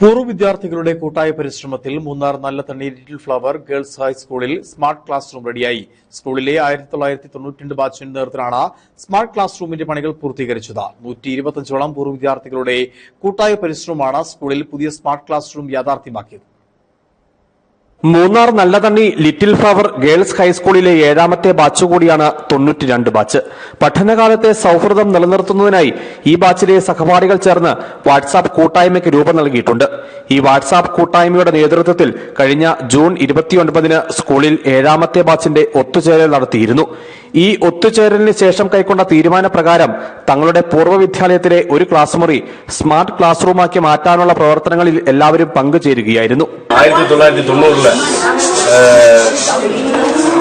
പൂർവ വിദ്യാർത്ഥികളുടെ കൂട്ടായ പരിശ്രമത്തിൽ Munnar Nallathanni little flower girls ഹൈസ്കൂളിൽ സ്മാർട്ട് ക്ലാസ് റൂം റെഡിയായി. സ്കൂളിലെ ആയിരത്തി തൊള്ളായിരത്തി തൊണ്ണൂറ്റിരണ്ട് ബാച്ചിന്റെ നേതൃത്വത്തിലാണ് സ്മാർട്ട് ക്ലാസ് റൂമിന്റെ പണികൾ പൂർത്തീകരിച്ചത്. നൂറ്റി ഇരുപത്തിയഞ്ചോളം പൂർവ വിദ്യാർത്ഥികളുടെ കൂട്ടായ പരിശ്രമമാണ് സ്കൂളിൽ പുതിയ smart class room യാഥാർത്ഥ്യമാക്കിയത്. Munnar Nallathanni little flower girls ഹൈസ്കൂളിലെ ഏഴാമത്തെ ബാച്ച് കൂടിയാണ് തൊണ്ണൂറ്റിരണ്ട് ബാച്ച്. പഠനകാലത്തെ സൗഹൃദം നിലനിർത്തുന്നതിനായി ഈ ബാച്ചിലെ സഹപാഠികൾ ചേർന്ന് വാട്സാപ്പ് കൂട്ടായ്മയ്ക്ക് രൂപം നൽകിയിട്ടുണ്ട്. ഈ വാട്സാപ്പ് കൂട്ടായ്മയുടെ നേതൃത്വത്തിൽ കഴിഞ്ഞ ജൂൺ ഇരുപത്തിയൊൻപതിന് സ്കൂളിൽ ഏഴാമത്തെ ബാച്ചിന്റെ ഒത്തുചേരൽ നടത്തിയിരുന്നു. ഈ ഒത്തുചേരലിന് ശേഷം കൈക്കൊണ്ട തീരുമാനപ്രകാരം തങ്ങളുടെ പൂർവ വിദ്യാലയത്തിലെ ഒരു ക്ലാസ് മുറി സ്മാർട്ട് ക്ലാസ് റൂമാക്കി മാറ്റാനുള്ള പ്രവർത്തനങ്ങളിൽ എല്ലാവരും പങ്കുചേരുകയായിരുന്നു. ആയിരത്തി തൊള്ളായിരത്തി തൊണ്ണൂറിൽ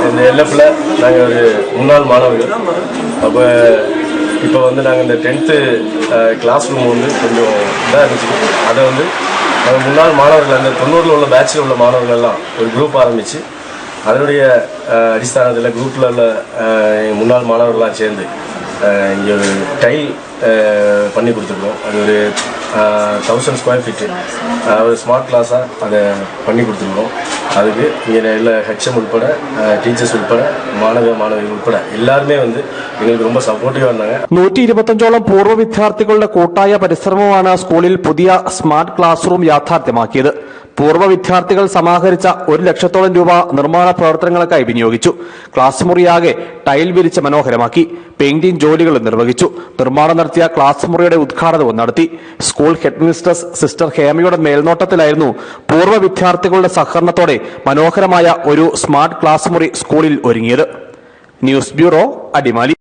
இந்த எல்எஃப்ல நாங்கள் ஒரு முன்னாள் மாணவர்கள். அப்போ இப்போ வந்து நாங்கள் இந்த டென்த்து கிளாஸ் ரூம் வந்து கொஞ்சம் இதாக இருந்துச்சு. அதை வந்து நாங்கள் முன்னாள் மாணவர்கள் அந்த தொண்ணூறில் உள்ள பேட்சில் உள்ள மாணவர்கள்லாம் ஒரு குரூப் ஆரம்பித்து அதனுடைய அடிஸ்தானத்தில் குரூப்பில் உள்ள முன்னாள் மாணவர்கள்லாம் சேர்ந்து இங்கே ஒரு டைல் பண்ணி கொடுத்துருக்கோம். அது ஒரு தௌசண்ட் ஸ்கொயர் ஃபீட்டு ஒரு ஸ்மார்ட் கிளாஸாக அதை பண்ணி கொடுத்துருக்கோம். அதுக்கு இங்கே எல்லா ஹெச்எம் உட்பட டீச்சர்ஸ் உட்பட மாணவ மாணவிகள் உட்பட எல்லாருமே வந்து எங்களுக்கு ரொம்ப சப்போர்ட்டிவாக இருந்தாங்க നൂറ്റി ഇരുപത്തഞ്ചോളം പൂർവ്വ വിദ്യാർത്ഥികളുടെ കൂട്ടായ പരിശ്രമമാണ് സ്കൂളിൽ പുതിയ സ്മാർട്ട് ക്ലാസ് റൂം യാഥാർത്ഥ്യമാക്കിയത് പൂർവ്വ വിദ്യാർത്ഥികൾ സമാഹരിച്ച ഒരു ലക്ഷത്തോളം രൂപ നിർമ്മാണ പ്രവർത്തനങ്ങൾക്കായി വിനിയോഗിച്ചു ക്ലാസ് മുറിയാകെ ടൈൽ വിരിച്ച് മനോഹരമാക്കി. പെയിന്റിംഗ് ജോലികൾ നിർവഹിച്ചു. നിർമ്മാണം നടത്തിയ ക്ലാസ് മുറിയുടെ ഉദ്ഘാടനവും നടത്തി. സ്കൂൾ ഹെഡ് സിസ്റ്റർ ഹേമയുടെ മേൽനോട്ടത്തിലായിരുന്നു പൂർവ വിദ്യാർത്ഥികളുടെ സഹകരണത്തോടെ മനോഹരമായ ഒരു സ്മാർട്ട് ക്ലാസ് മുറി സ്കൂളിൽ ഒരുങ്ങിയത്. News bureau Adimali.